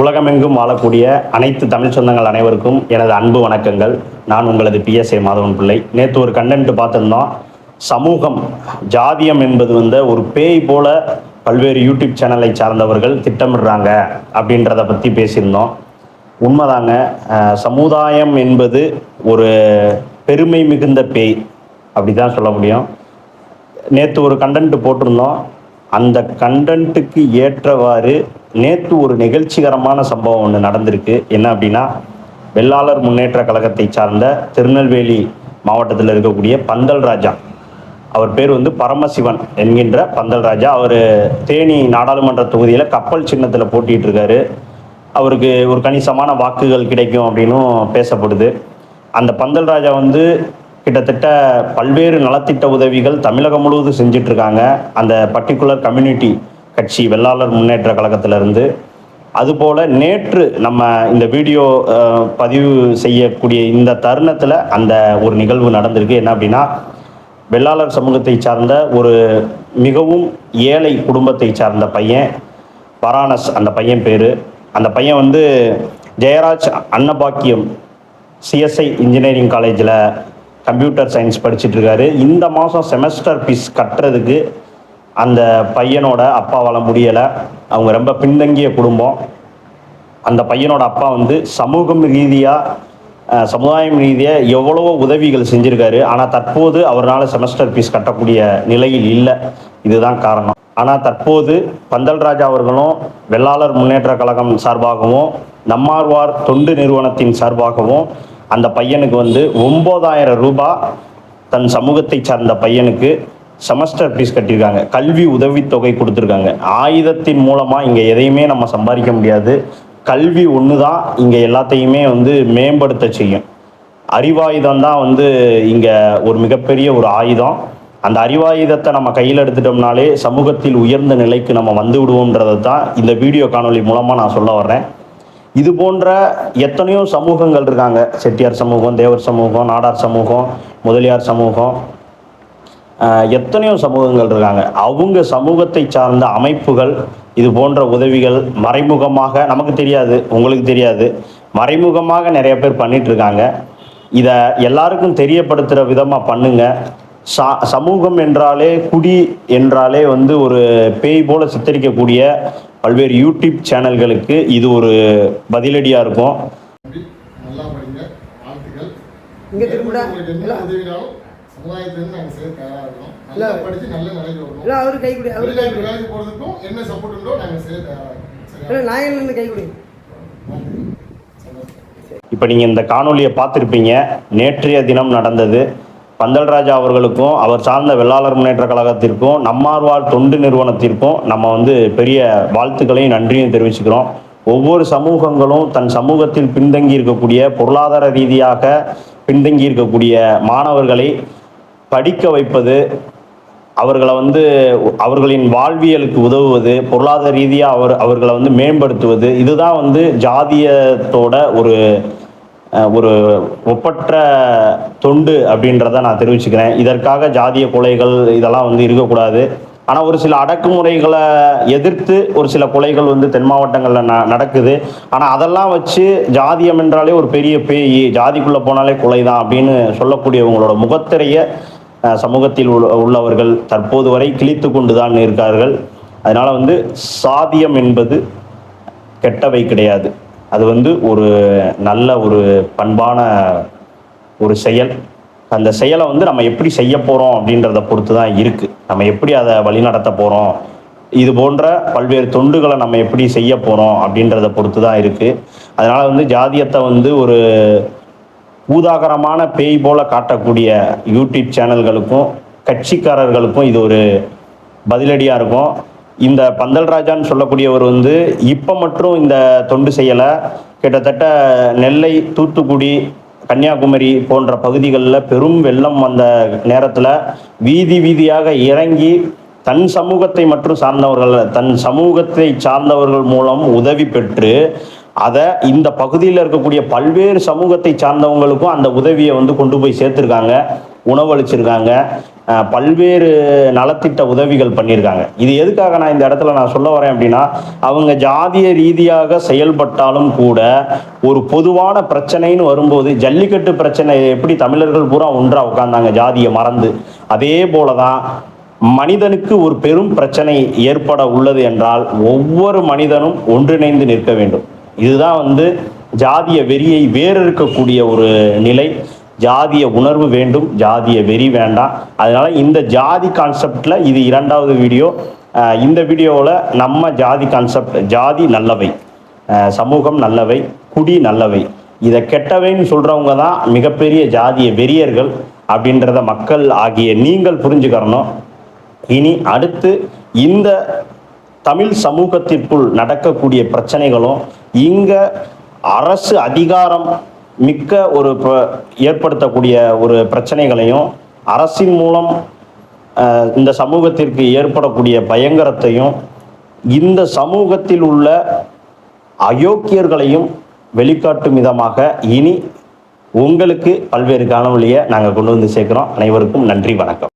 உலகமெங்கும் வாழக்கூடிய அனைத்து தமிழ் சொந்தங்கள் அனைவருக்கும் எனது அன்பு வணக்கங்கள். நான் உங்களது பிஎஸ்ஏ மாதவன் பிள்ளை. நேற்று ஒரு கண்டென்ட் பார்த்துருந்தோம். சமூகம் ஜாதியம் என்பது வந்து ஒரு பேய் போல பல்வேறு யூடியூப் சேனலை சார்ந்தவர்கள் திட்டமிடுறாங்க அப்படின்றத பற்றி பேசியிருந்தோம். உண்மைதாங்க சமுதாயம் என்பது ஒரு பெருமை மிகுந்த பேய். அப்படி தான் சொல்ல முடியும். நேற்று ஒரு கண்டென்ட் போட்டிருந்தோம். அந்த கண்டென்ட்டுக்கு ஏற்றவாறு நேற்று ஒரு நிகழ்ச்சிகரமான சம்பவம் ஒன்று நடந்திருக்கு. என்ன அப்படின்னா வெள்ளாளர் முன்னேற்ற கழகத்தை சார்ந்த திருநெல்வேலி மாவட்டத்தில் இருக்கக்கூடிய பந்தல் ராஜா. அவர் பேர் வந்து பரமசிவன் என்கின்ற பந்தல் ராஜா. அவர் தேனி நாடாளுமன்ற தொகுதியில் கப்பல் சின்னத்தில் போட்டிகிட்டு இருக்காரு. அவருக்கு ஒரு கணிசமான வாக்குகள் கிடைக்கும் அப்படின்னும் பேசப்படுது. அந்த பந்தல் ராஜா வந்து கிட்டத்தட்ட பல்வேறு நலத்திட்ட உதவிகள் தமிழகம் முழுவதும் செஞ்சிட்ருக்காங்க அந்த பர்டிகுலர் கம்யூனிட்டி கட்சி வெள்ளாளர் முன்னேற்ற கழகத்திலிருந்து அதுபோல் நேற்று நம்ம இந்த வீடியோ பதிவு செய்யக்கூடிய இந்த தருணத்தில் அந்த ஒரு நிகழ்வு நடந்திருக்கு. என்ன அப்படின்னா வெள்ளாளர் சமூகத்தை சார்ந்த ஒரு மிகவும் ஏழை குடும்பத்தை சார்ந்த பையன் பரானஸ் அந்த பையன் பேர். அந்த பையன் வந்து ஜெயராஜ் அன்னபாக்கியம் சிஎஸ்ஐ இன்ஜினியரிங் காலேஜில் கம்ப்யூட்டர் சயின்ஸ் படிச்சுட்டு இருக்காரு. இந்த மாதம் செமஸ்டர் ஃபீஸ் கட்டுறதுக்கு அந்த பையனோட அப்பாவால் முடியலை. அவங்க ரொம்ப பின்தங்கிய குடும்பம். அந்த பையனோட அப்பா வந்து சமூகம் ரீதியாக சமுதாயம் ரீதியாக எவ்வளவோ உதவிகள் செஞ்சுருக்காரு. ஆனால் தற்போது அவரால் செமஸ்டர் ஃபீஸ் கட்டக்கூடிய நிலையில் இல்லை. இதுதான் காரணம். ஆனால் தற்போது பந்தல் ராஜா அவர்களும் வெள்ளாளர் முன்னேற்ற கழகம் சார்பாகவும் நம்மார்வார் தொண்டு நிறுவனத்தின் சார்பாகவும் அந்த பையனுக்கு வந்து ஒம்பதாயிரம் ரூபாய் தன் சமூகத்தை சார்ந்த பையனுக்கு செமஸ்டர் ஃபீஸ் கட்டியிருக்காங்க. கல்வி உதவித்தொகை கொடுத்துருக்காங்க. ஆயுதத்தின் மூலமாக இங்கே எதையுமே நம்ம சம்பாதிக்க முடியாது. கல்வி ஒன்று தான் இங்கே எல்லாத்தையுமே வந்து மேம்படுத்த செய்யும். அறிவாயுதம் தான் வந்து இங்கே ஒரு மிகப்பெரிய ஒரு ஆயுதம். அந்த அறிவாயுதத்தை நம்ம கையில் எடுத்துட்டோம்னாலே சமூகத்தில் உயர்ந்த நிலைக்கு நம்ம வந்து விடுவோன்றதை தான் இந்த வீடியோ காணொலி மூலமாக நான் சொல்ல வர்றேன். இது போன்ற எத்தனையோ சமூகங்கள் இருக்காங்க. செட்டியார் சமூகம் தேவர் சமூகம் நாடார் சமூகம் முதலியார் சமூகம். எத்தனையோ சமூகங்கள் இருக்காங்க. அவங்க சமூகத்தை சார்ந்த அமைப்புகள் இது போன்ற உதவிகள் மறைமுகமாக நமக்கு தெரியாது உங்களுக்கு தெரியாது மறைமுகமாக நிறைய பேர் பண்ணிட்டு இருக்காங்க இதை எல்லாருக்கும் தெரியப்படுத்துகிற விதமாக பண்ணுங்க. சா சமூகம் என்றாலே குடி என்றாலே வந்து ஒரு பேய் போல சித்தரிக்கக்கூடிய பல்வேறு யூடியூப் சேனல்களுக்கு இது ஒரு பதிலடியாக இருக்கும். நல்லா படிங்க. வாழ்த்துக்கள். உங்களுக்கு என்ன உதவினாலும் சமுதாயத்திலிருந்து நாங்கள் செய்ய தயாரா இருக்கோம். நல்லா இல்ல. படிச்சு நல்ல நிலைக்கு இல்லை வரணும் அவரு கை கொடு அவரு கை வெளிநாட்டு கொடு. வேலைக்கு போறதுக்கும் என்ன சப்போர்ட் உண்டோ நாங்கள் செய்ய தயாரா இருக்கோம். இல்லை சரியா நாயகன் இருந்து கை கொடு. நன்றி. சந்தோஷம். இப்போ நீங்கள் இந்த காணொளியை பார்த்துருப்பீங்க. நேற்றைய தினம் நடந்தது. பந்தல்ராஜா அவர்களுக்கும் அவர் சார்ந்த வெள்ளாளர் முன்னேற்ற கழகத்திற்கும் நம்மார்வாழ் தொண்டு நிறுவனத்திற்கும் நம்ம வந்து பெரிய வாழ்த்துக்களையும் நன்றியும் தெரிவிச்சுக்கிறோம். ஒவ்வொரு சமூகங்களும் தன் சமூகத்தில் பின்தங்கி இருக்கக்கூடிய பொருளாதார ரீதியாக பின்தங்கி இருக்கக்கூடிய மாணவர்களை படிக்க வைப்பது அவர்களை வந்து அவர்களின் வாழ்வியலுக்கு உதவுவது பொருளாதார ரீதியாக அவர் அவர்களை வந்து மேம்படுத்துவது இதுதான் வந்து ஜாதியத்தோட ஒரு ஒரு ஒப்பற்ற தொண்டு அப்படின்றத நான் தெரிவிச்சுக்கிறேன். இதற்காக ஜாதிய கொலைகள் இதெல்லாம் வந்து இருக்கக்கூடாது. ஆனால் ஒரு சில அடக்குமுறைகளை எதிர்த்து ஒரு சில கொலைகள் வந்து தென் மாவட்டங்களில் ந நடக்குது. ஆனால் அதெல்லாம் வச்சு ஜாதியம் என்றாலே ஒரு பெரிய பேய். ஜாதிக்குள்ளே போனாலே கொலை தான் அப்படின்னு சொல்லக்கூடியவங்களோட முகத்திரையை சமூகத்தில் உள்ள உள்ளவர்கள் தற்போது வரை கிழித்து கொண்டுதான் இருக்கார்கள். அதனால் வந்து சாதியம் என்பது கெட்டவை கிடையாது. அது வந்து ஒரு நல்ல ஒரு பண்பான ஒரு செயல். அந்த செயலை வந்து நம்ம எப்படி செய்ய போகிறோம் அப்படின்றத பொறுத்து தான் இருக்குது நம்ம எப்படி அதை வழிநடத்த போகிறோம் இது போன்ற பல்வேறு தொண்டுகளை நம்ம எப்படி செய்ய போகிறோம் அப்படின்றத பொறுத்து தான் இருக்குது அதனால் வந்து ஜாதியத்தை வந்து ஒரு ஊதாகரமான பேய் போல காட்டக்கூடிய யூடியூப் சேனல்களுக்கும் கட்சிக்காரர்களுக்கும் இது ஒரு பதிலடியாக இருக்கும். இந்த பந்தல் ராஜான்னு சொல்லக்கூடியவர் வந்து இப்போ மட்டும் இந்த தொண்டு செய்யலை. கிட்டத்தட்ட நெல்லை தூத்துக்குடி கன்னியாகுமரி போன்ற பகுதிகளில் பெரும் வெள்ளம் வந்த நேரத்தில் வீதி வீதியாக இறங்கி தன் சமூகத்தை மட்டும் சார்ந்தவர்கள் தன் சமூகத்தை சார்ந்தவர்கள் மூலம் உதவி பெற்று அதை இந்த பகுதியில் இருக்கக்கூடிய பல்வேறு சமூகத்தை சார்ந்தவங்களுக்கும் அந்த உதவியை வந்து கொண்டு போய் சேர்த்துருக்காங்க உணவளிச்சிருக்காங்க பல்வேறு நலத்திட்ட உதவிகள் பண்ணியிருக்காங்க இது எதுக்காக நான் இந்த இடத்துல நான் சொல்ல வரேன் அப்படின்னா அவங்க ஜாதிய ரீதியாக செயல்பட்டாலும் கூட ஒரு பொதுவான பிரச்சனைன்னு வரும்போது ஜல்லிக்கட்டு பிரச்சனை எப்படி தமிழர்கள் பூரா ஒன்றாக உட்கார்ந்தாங்க ஜாதியை மறந்து. அதே போல தான் மனிதனுக்கு ஒரு பெரும் பிரச்சனை ஏற்பட உள்ளது என்றால் ஒவ்வொரு மனிதனும் ஒன்றிணைந்து நிற்க வேண்டும். இதுதான் வந்து ஜாதிய வெறியை வேறு இருக்கக்கூடிய ஒரு நிலை. ஜாதிய உணர்வு வேண்டும் ஜாதிய வெறி வேண்டாம். அதனால இந்த ஜாதி கான்செப்டில் இது இரண்டாவது வீடியோ. இந்த வீடியோவில் நம்ம ஜாதி கான்செப்ட் ஜாதி நல்லவை. சமூகம் நல்லவை குடி நல்லவை. இதை கெட்டவைன்னு சொல்கிறவங்க தான் மிகப்பெரிய ஜாதிய வெறியர்கள் அப்படின்றத மக்கள் ஆகிய நீங்கள் புரிஞ்சுக்கிறணும். இனி அடுத்து இந்த தமிழ் சமூகத்திற்குள் நடக்கக்கூடிய பிரச்சனைகளும் இங்க அரசு அதிகாரம் மிக்க ஒரு ப- ஏற்படுத்தக்கூடிய ஒரு பிரச்சனைகளையும் அரசின் மூலம் இந்த சமூகத்திற்கு ஏற்படக்கூடிய பயங்கரத்தையும் இந்த சமூகத்தில் உள்ள அயோக்கியர்களையும் வெளிக்காட்டும் விதமாக இனி உங்களுக்கு பல்வேறு காணொலியை நாங்கள் கொண்டு வந்து சேர்க்கிறோம். அனைவருக்கும் நன்றி வணக்கம்.